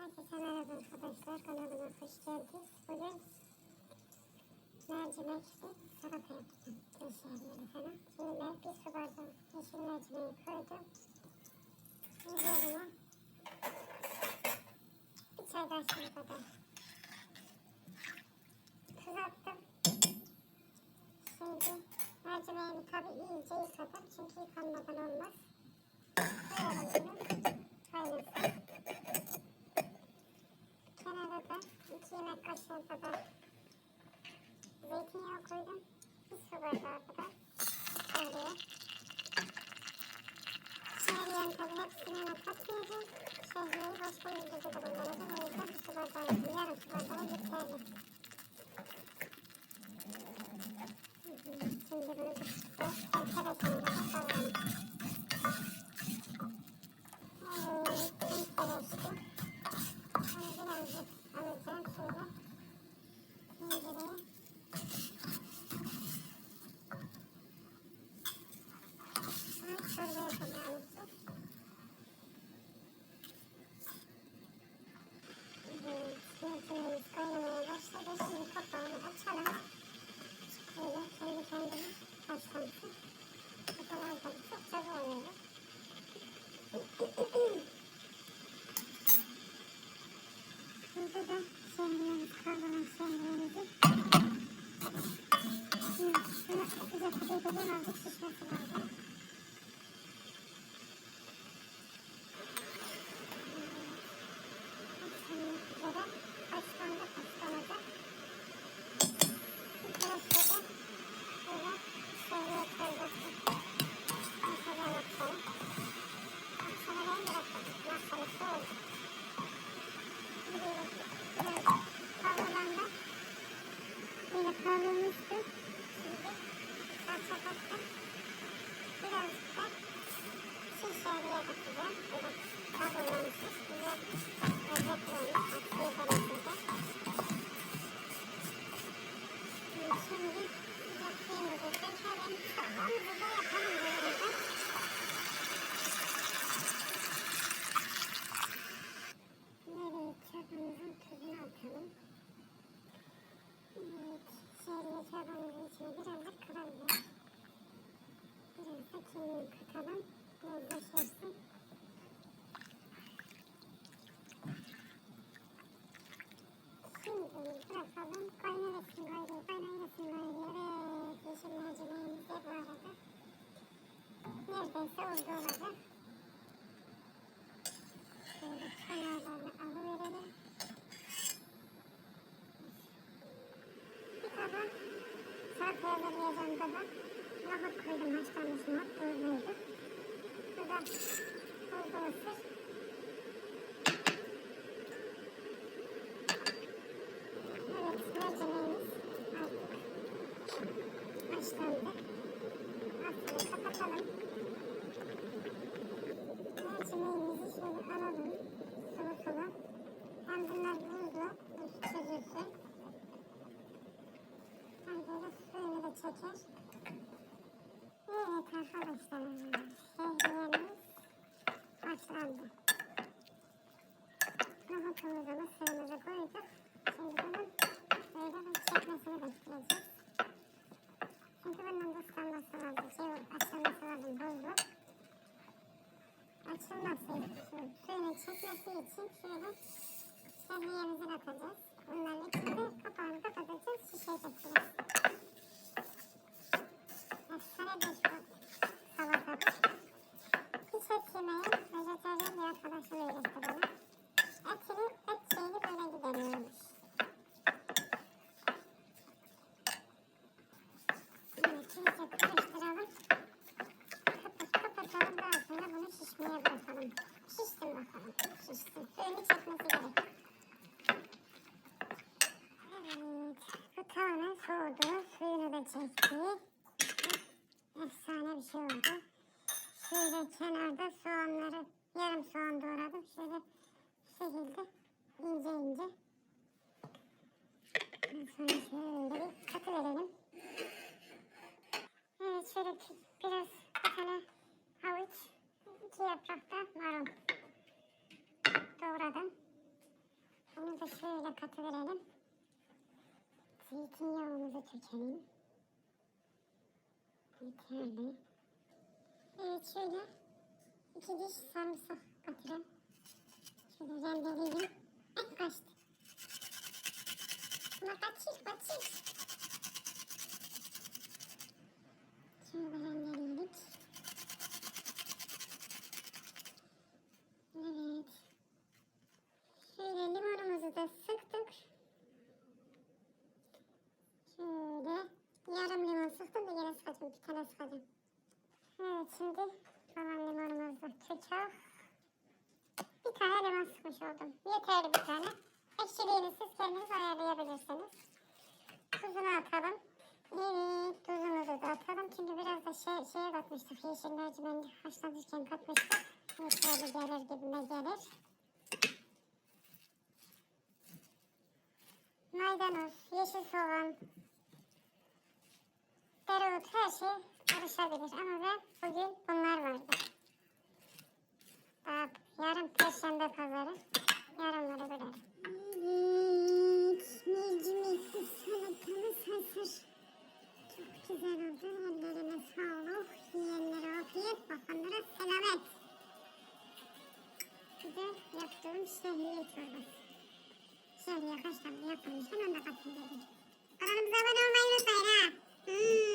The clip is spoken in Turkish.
Herkese merhaba arkadaşlar. Kanalıma hoş geldiniz. Bugün mercimekli salata yapacağım. Köşeleri falan. Şimdi bir su bardağı yeşil mercimeği koydum. Üzerine bir çay kaşığı kadar tuz. Şimdi mercimeğimi tabii iyice yıkadım. Çünkü yıkanmadan olmaz. Yemek kaşığı kadar zeytinyağı koydum. Bir su bardağı kadar şehriyem. Şehriyem tabii hepsini hemen katmayacağım. Şehriyeyi başka bir videoda kullanacağım. O yüzden bir su bardağı yeterli. Şimdi bunu bir sütle tereşimde kavralım. Evet, tereştim. Onu birazcık alacağım şöyle. Tencereye. Bunu mercimeğimiz kaynamaya başladı. Şimdi kapağını açalım. Şöyle kendi kendine. Bu kadar da çok çabuk oluyor. Burada da şehriyemiz, kavrulmuş şehriyemizi Şimdi şunu sıcak sıcak edeceğim azıcık şişmesi lazım. Biraz da kimyon katalım. Lezzetleşsin. Şimdi bırakalım. Kaynarasın gayrı, kaynarasın gayrı. Evet, yeşil mercimeğimiz de bu arada. Neredeyse oldu olacak. Şöyle kenarlarını alıverelim. Bir kaba salata hazırlayacağım kaba. Nohut koydum haşlanmış nohut tuzluydu. Bu da tuzlu mısır. Evet mercimeğimiz artık haşlandı. Altını kapatalım. Mercimeğimizi şöyle alalım. Sulu sulu. Hem bunlar buzlu. Buz çözülsün. Hem böyle suyunu da çeker. Evet arkadaşlar. Şehriyemiz haşlandı. Nohutumuzu mısırımızı koyduk. Şimdi bunun böyle çekmesini bekleyeceğiz. Çünkü bunun ıslanması lazım. Şey, açılması lazım buzlu açılması suyunu çekmesi için şöyle şehriyemizi atacağız. Bunların içinde kapağını kapatacağız, şişecek Efsane bir salata. Hiç et yemeyen vejetaryen bir arkadaşım öğretti bana. Etini, et şeyini böyle gideriyormuş. Evet, iyice karıştıralım. Kapat, kapatalım daha sonra bunu şişmeye bırakalım. Şişsin bakalım. Çekmesi gerek. Evet. Soğudu. Suyunu da çekti. Efsane bir şey oldu. Şöyle kenarda soğanları yarım soğan doğradım. Şöyle şekilde ince ince. Sonra şöyle bir katı verelim. Evet şöyle biraz bir tane havuç, iki yaprak da marul doğradım. Bunu da şöyle katıverelim. Zeytinyağımızı dökelim. Yeterli. Evet şöyle iki diş sarımsak katırım. Şöyle rendeleyeyim. Eh kaçtı. Buna kaçır kaçır. Şöyle rendeledik. Evet. Şöyle limonumuzu da sıktık. Şöyle yarım limon sıktım da yine sıkacağım. Bir tane sıkacağım. Evet şimdi kalan limonumuzu sıkacağız. Bir tane limon sıkmış oldum. Yeterli bir tane. Ekşiliğini siz kendiniz ayarlayabilirsiniz. Tuzunu atalım. Evet tuzumuzu da atalım. Çünkü biraz da şey, şeye katmıştık. Yeşil mercimeğini haşlanırken katmıştık. Yeterli gelir gibime gelir. Maydanoz, yeşil soğan, dereotu her şey karışabilir. Ama ben bugün bunlar vardı. Daha yarın perşembe pazarı. Yarınları bölerim. Evet, mercimekli salatamız hazır. Çok güzel oldu. Ellerine sağlık. Yiyenlere afiyet, bakanlara selamet. Bir de yaptığım şehriye çorbası. Şehriye kaç tane yapılmış. Hemen de katın dedim. Kanalımıza abone olmayı unutmayın ha. Hmm.